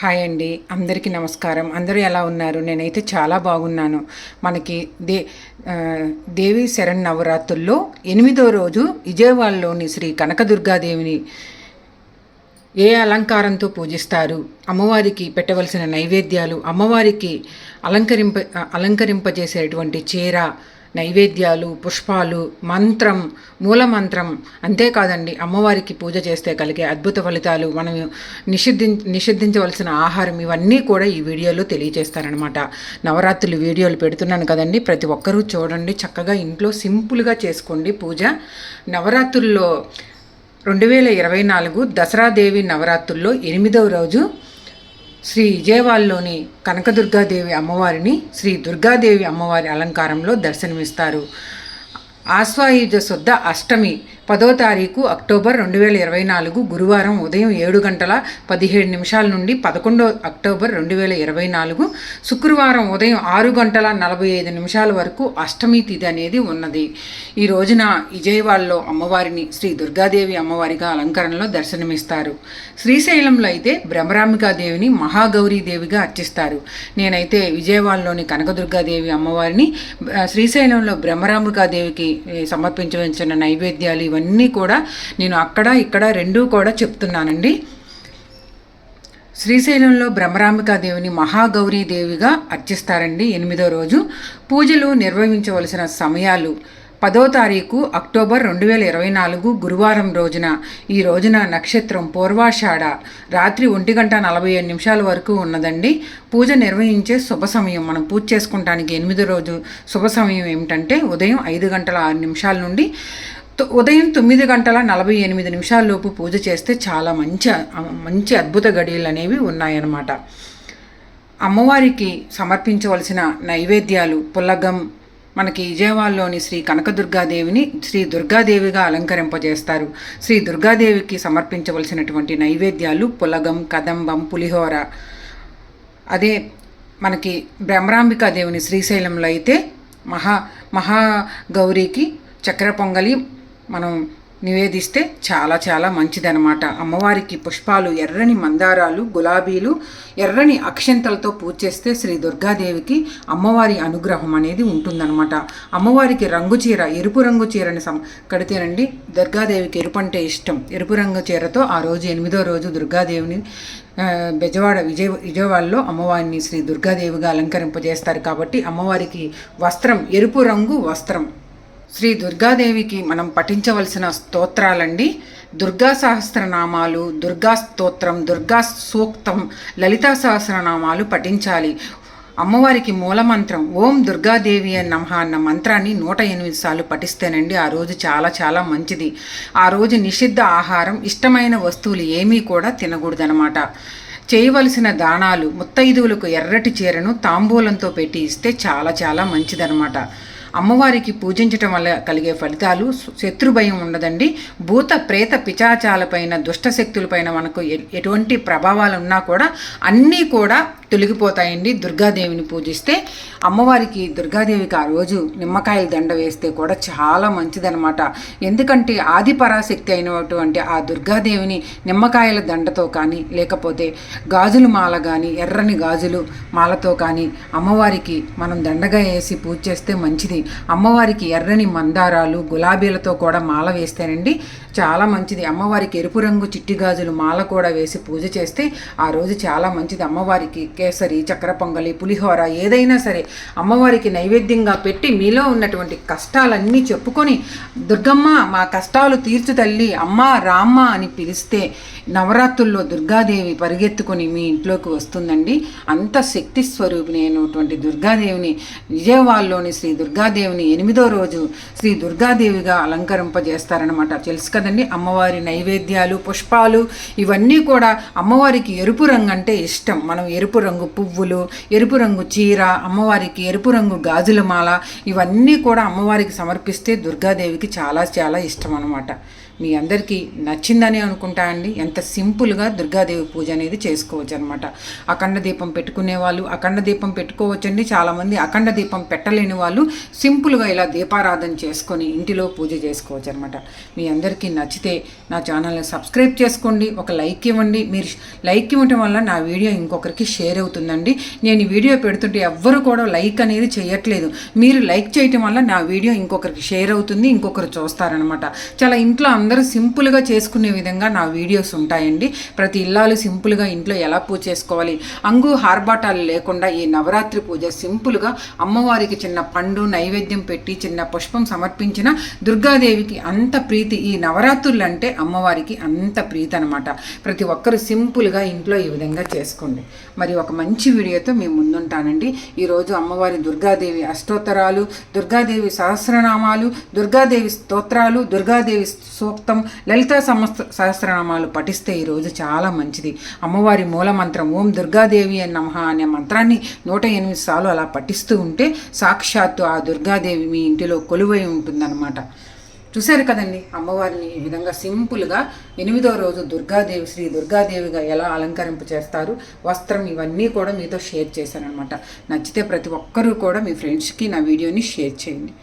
Hi అండి. అందరికీ నమస్కారం. అందరూ ఎలా ఉన్నారు? నేనైతే చాలా బాగున్నాను. మనకి దే దేవి శరణ్ నవరాత్రుల్లో ఎనిమిదో రోజు విజయవాడలోని శ్రీ కనకదుర్గాదేవిని ఏ అలంకారంతో పూజిస్తారు? అమ్మవారికి పెట్టవలసిన నైవేద్యాలు అమ్మవారికి అలంకరింప అలంకరింపజేసేటువంటి చీర నైవేద్యాలు పుష్పాలు మంత్రం మూలమంత్రం. అంతేకాదండి అమ్మవారికి పూజ చేస్తే కలిగే అద్భుత ఫలితాలు మనం నిషిద్ధి నిషిద్ధించవలసిన ఆహారం ఇవన్నీ కూడా ఈ వీడియోలో తెలియజేస్తారనమాట నవరాత్రులు వీడియోలు పెడుతున్నాను కదండి ప్రతి ఒక్కరూ చూడండి చక్కగా ఇంట్లో సింపుల్గా చేసుకోండి పూజ. నవరాత్రుల్లో రెండు వేల ఇరవై నాలుగు దసరాదేవి నవరాత్రుల్లో ఎనిమిదవ రోజు శ్రీ విజయవాడలోని కనకదుర్గాదేవి అమ్మవారిని శ్రీ దుర్గాదేవి అమ్మవారి అలంకారంలో దర్శనమిస్తారు. ఆశ్వాయుజ శుద్ధ అష్టమి పదో తారీఖు అక్టోబర్ రెండు వేల ఇరవై నాలుగు గురువారం ఉదయం ఏడు గంటల పదిహేడు నిమిషాల నుండి పదకొండో అక్టోబర్ రెండు వేల ఇరవై నాలుగు శుక్రవారం ఉదయం ఆరు గంటల నలభై ఐదు నిమిషాల వరకు అష్టమి తిథి అనేది ఉన్నది. ఈ రోజున విజయవాడలో అమ్మవారిని శ్రీ దుర్గాదేవి అమ్మవారిగా అలంకరణలో దర్శనమిస్తారు. శ్రీశైలంలో అయితే భ్రమరాంబికాదేవిని మహాగౌరీదేవిగా అర్చిస్తారు. నేనైతే విజయవాడలోని కనకదుర్గాదేవి అమ్మవారిని శ్రీశైలంలో భ్రమరాంబికాదేవికి ఏ, సమర్పించవలసిన నైవేద్యాలు ఇవన్నీ కూడా నేను అక్కడ ఇక్కడ రెండూ కూడా చెప్తున్నానండి. శ్రీశైలంలో భ్రమరాంబికాదేవిని మహాగౌరీదేవిగా అర్చిస్తారండి ఎనిమిదో రోజు. పూజలు నిర్వహించవలసిన సమయాలు పదో తారీఖు అక్టోబర్ రెండు వేల ఇరవై నాలుగు గురువారం రోజున. ఈ రోజున నక్షత్రం పూర్వాషాఢ రాత్రి ఒంటి గంట నలభై ఏడు నిమిషాల వరకు ఉన్నదండి. పూజ నిర్వహించే శుభ సమయం మనం పూజ చేసుకుంటానికి ఎనిమిదో రోజు శుభ సమయం ఏమిటంటే ఉదయం ఐదు గంటల ఆరు నిమిషాల నుండి ఉదయం తొమ్మిది గంటల నలభై ఎనిమిది నిమిషాల్లోపు పూజ చేస్తే చాలా మంచి మంచి అద్భుత గడియలు అనేవి ఉన్నాయన్నమాట. అమ్మవారికి సమర్పించవలసిన నైవేద్యాలు పుల్లగం మనకి విజయవాడలోని శ్రీ కనకదుర్గాదేవిని శ్రీ దుర్గాదేవిగా అలంకరింపజేస్తారు. శ్రీ దుర్గాదేవికి సమర్పించవలసినటువంటి నైవేద్యాలు పులగం కదంబం పులిహోర. అదే మనకి భ్రమరాంబికాదేవిని శ్రీశైలంలో అయితే మహా మహాగౌరికి చక్ర పొంగలి మనం నివేదిస్తే చాలా చాలా మంచిదనమాట అమ్మవారికి పుష్పాలు ఎర్రని మందారాలు గులాబీలు ఎర్రని అక్షంతలతో పూజ చేస్తే శ్రీ దుర్గాదేవికి అమ్మవారి అనుగ్రహం అనేది ఉంటుందన్నమాట. అమ్మవారికి రంగు చీర ఎరుపు రంగు చీరని సం కడితేనండి దుర్గాదేవికి ఎరుపు అంటే ఇష్టం. ఎరుపు రంగు చీరతో ఆ రోజు ఎనిమిదో రోజు దుర్గాదేవిని బెజవాడ విజయ విజయవాడలో అమ్మవారిని శ్రీ దుర్గాదేవిగా అలంకరింపజేస్తారు. కాబట్టి అమ్మవారికి వస్త్రం ఎరుపు రంగు వస్త్రం. శ్రీ దుర్గాదేవికి మనం పఠించవలసిన స్తోత్రాలండి. దుర్గా సహస్రనామాలు దుర్గా స్తోత్రం దుర్గా సూక్తం లలితా సహస్రనామాలు పఠించాలి. అమ్మవారికి మూలమంత్రం ఓం దుర్గాదేవి అని నమ అన్న మంత్రాన్ని నూట ఎనిమిది సార్లు పఠిస్తేనండి ఆ రోజు చాలా చాలా మంచిది. ఆ రోజు నిషిద్ధ ఆహారం ఇష్టమైన వస్తువులు ఏమీ కూడా తినకూడదనమాట చేయవలసిన దానాలు ముత్తైదువులకు ఎర్రటి చీరను తాంబూలంతో పెట్టి ఇస్తే చాలా చాలా మంచిదనమాట అమ్మవారికి పూజించటం వల్ల కలిగే ఫలితాలు శత్రు భయం ఉండదండి. భూత ప్రేత పిచాచాలపైన దుష్ట శక్తులపైన మనకు ఎటువంటి ప్రభావాలు ఉన్నా కూడా అన్నీ కూడా తొలగిపోతాయండి. దుర్గాదేవిని పూజిస్తే అమ్మవారికి దుర్గాదేవికి ఆ రోజు నిమ్మకాయల దండ వేస్తే కూడా చాలా మంచిదనమాట ఎందుకంటే ఆది పరాశక్తి అయినటువంటి ఆ దుర్గాదేవిని నిమ్మకాయల దండతో కానీ లేకపోతే గాజులు మాల కానీ ఎర్రని గాజులు మాలతో కానీ అమ్మవారికి మనం దండగా వేసి పూజ చేస్తే మంచిది. అమ్మవారికి ఎర్రని మందారాలు గులాబీలతో కూడా మాల వేస్తేనండి చాలా మంచిది. అమ్మవారికి ఎరుపు రంగు చిట్టి గాజులు మాల కూడా వేసి పూజ చేస్తే ఆ రోజు చాలా మంచిది. అమ్మవారికి కేసరి చక్ర పొంగలి పులిహోర ఏదైనా సరే అమ్మవారికి నైవేద్యంగా పెట్టి మీలో ఉన్నటువంటి కష్టాలన్నీ చెప్పుకొని దుర్గమ్మ మా కష్టాలు తీర్చు తల్లి అమ్మ రామ్మ అని పిలిస్తే నవరాత్రుల్లో దుర్గాదేవి పరిగెత్తుకొని మీ ఇంట్లోకి వస్తుందండి. అంత శక్తి స్వరూపిణి అయినటువంటి దుర్గాదేవిని విజయవాడలోని శ్రీ దుర్గాదేవిని ఎనిమిదో రోజు శ్రీ దుర్గాదేవిగా అలంకరింపజేస్తారనమాట తెలుసు కదండి అమ్మవారి నైవేద్యాలు పుష్పాలు ఇవన్నీ కూడా అమ్మవారికి ఎరుపు రంగు అంటే ఇష్టం. మనం ఎరుపు రంగు పువ్వులు ఎరుపు రంగు చీర అమ్మవారికి ఎరుపు రంగు గాజుల మాల ఇవన్నీ కూడా అమ్మవారికి సమర్పిస్తే దుర్గాదేవికి చాలా చాలా ఇష్టం అనమాట మీ అందరికీ నచ్చిందని అనుకుంటా అండి. ఎంత సింపుల్గా దుర్గాదేవి పూజ అనేది చేసుకోవచ్చు అనమాట అఖండ దీపం పెట్టుకునే వాళ్ళు అఖండ దీపం పెట్టుకోవచ్చండి. చాలామంది అఖండ దీపం పెట్టలేని వాళ్ళు సింపుల్గా ఇలా దీపారాధన చేసుకొని ఇంటిలో పూజ చేసుకోవచ్చు అనమాట మీ అందరికీ నచ్చితే నా ఛానల్ని సబ్స్క్రైబ్ చేసుకోండి. ఒక లైక్ ఇవ్వండి. మీరు లైక్ ఇవ్వటం వల్ల నా వీడియో ఇంకొకరికి షేర్ అవుతుందండి. నేను ఈ వీడియో పెడుతుంటే ఎవ్వరు కూడా లైక్ అనేది చేయట్లేదు. మీరు లైక్ చేయటం వల్ల నా వీడియో ఇంకొకరికి షేర్ అవుతుంది ఇంకొకరు చూస్తారనమాట చాలా ఇంట్లో అందరూ సింపుల్గా చేసుకునే విధంగా నా వీడియోస్ ఉంటాయండి. ప్రతి ఇల్లాలు సింపుల్గా ఇంట్లో ఎలా పూజ చేసుకోవాలి? అంగు హార్బాటాలు లేకుండా ఈ నవరాత్రి పూజ సింపుల్గా అమ్మవారికి చిన్న పండు నైవేద్యం పెట్టి చిన్న పుష్పం సమర్పించిన దుర్గాదేవికి అంత ప్రీతి ఈ నవరాత్రులు అంటే అమ్మవారికి అంత ప్రీతి అనమాట ప్రతి ఒక్కరు సింపుల్గా ఇంట్లో ఈ విధంగా చేసుకోండి. మరి ఒక మంచి వీడియోతో మేము ముందుంటానండి. ఈరోజు అమ్మవారి దుర్గాదేవి అష్టోత్తరాలు దుర్గాదేవి సహస్రనామాలు దుర్గాదేవి స్తోత్రాలు దుర్గాదేవి సూక్తం లలితా సమస్త సహస్రనామాలు పఠిస్తే ఈరోజు చాలా మంచిది. అమ్మవారి మూల మంత్రం ఓం దుర్గాదేవి అని నమః అనే మంత్రాన్ని నూట ఎనిమిది సార్లు అలా పఠిస్తూ ఉంటే సాక్షాత్తు ఆ దుర్గాదేవి మీ ఇంటిలో కొలువై ఉంటుందన్నమాట. చూశారు కదండి? అమ్మవారిని ఈ విధంగా సింపుల్గా ఎనిమిదో రోజు దుర్గాదేవి శ్రీ దుర్గాదేవిగా ఎలా అలంకరింపు చేస్తారు? వస్త్రం ఇవన్నీ కూడా మీతో షేర్ చేశానమాట నచ్చితే ప్రతి ఒక్కరూ కూడా మీ ఫ్రెండ్స్కి నా వీడియోని షేర్ చేయండి.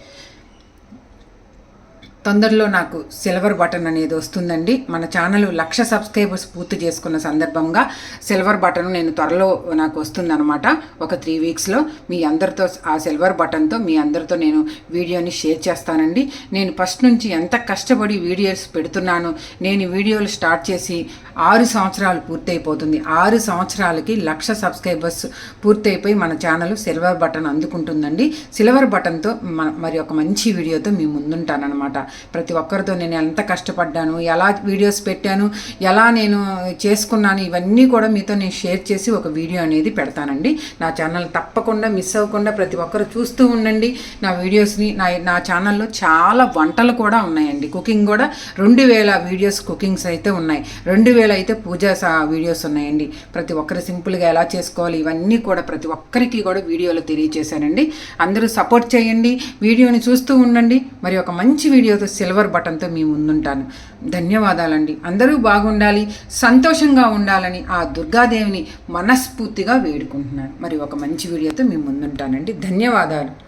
తొందరలో నాకు సిల్వర్ బటన్ అనేది వస్తుందండి. మన ఛానల్ లక్ష సబ్స్క్రైబర్స్ పూర్తి చేసుకున్న సందర్భంగా సిల్వర్ బటన్ నేను త్వరలో నాకు వస్తుందన్నమాట. ఒక త్రీ వీక్స్లో మీ అందరితో ఆ సిల్వర్ బటన్తో మీ అందరితో నేను వీడియోని షేర్ చేస్తానండి. నేను ఫస్ట్ నుంచి ఎంత కష్టపడి వీడియోస్ పెడుతున్నాను నేను వీడియోలు స్టార్ట్ చేసి ఆరు సంవత్సరాలు పూర్తయిపోతుంది. ఆరు సంవత్సరాలకి లక్ష సబ్స్క్రైబర్స్ పూర్తయిపోయి మన ఛానల్ సిల్వర్ బటన్ అందుకుంటుందండి. సిల్వర్ బటన్తో మరి ఒక మంచి వీడియోతో మీ ముందుంటానమాట ప్రతి ఒక్కరితో నేను ఎంత కష్టపడ్డాను ఎలా వీడియోస్ పెట్టాను ఎలా నేను చేసుకున్నాను ఇవన్నీ కూడా మీతో నేను షేర్ చేసి ఒక వీడియో అనేది పెడతానండి. నా ఛానల్ తప్పకుండా మిస్ అవ్వకుండా ప్రతి ఒక్కరు చూస్తూ ఉండండి. నా వీడియోస్ని నా నా ఛానల్లో చాలా వంటలు కూడా ఉన్నాయండి. కుకింగ్ కూడా రెండు వేల వీడియోస్ కుకింగ్స్ అయితే ఉన్నాయి. రెండు వేల అయితే పూజా వీడియోస్ ఉన్నాయండి. ప్రతి ఒక్కరు సింపుల్గా ఎలా చేసుకోవాలి ఇవన్నీ కూడా ప్రతి ఒక్కరికి కూడా వీడియోలో తెలియజేశానండి అందరూ సపోర్ట్ చేయండి. వీడియోని చూస్తూ ఉండండి. మరి ఒక మంచి వీడియోతో సిల్వర్ బటన్తో మీ ముందుంటాను. ధన్యవాదాలండి. అందరూ బాగుండాలి సంతోషంగా ఉండాలని ఆ దుర్గాదేవిని మనస్ఫూర్తిగా వేడుకుంటున్నాను. మరి ఒక మంచి వీడియోతో మీ ముందుంటానండి. ధన్యవాదాలు.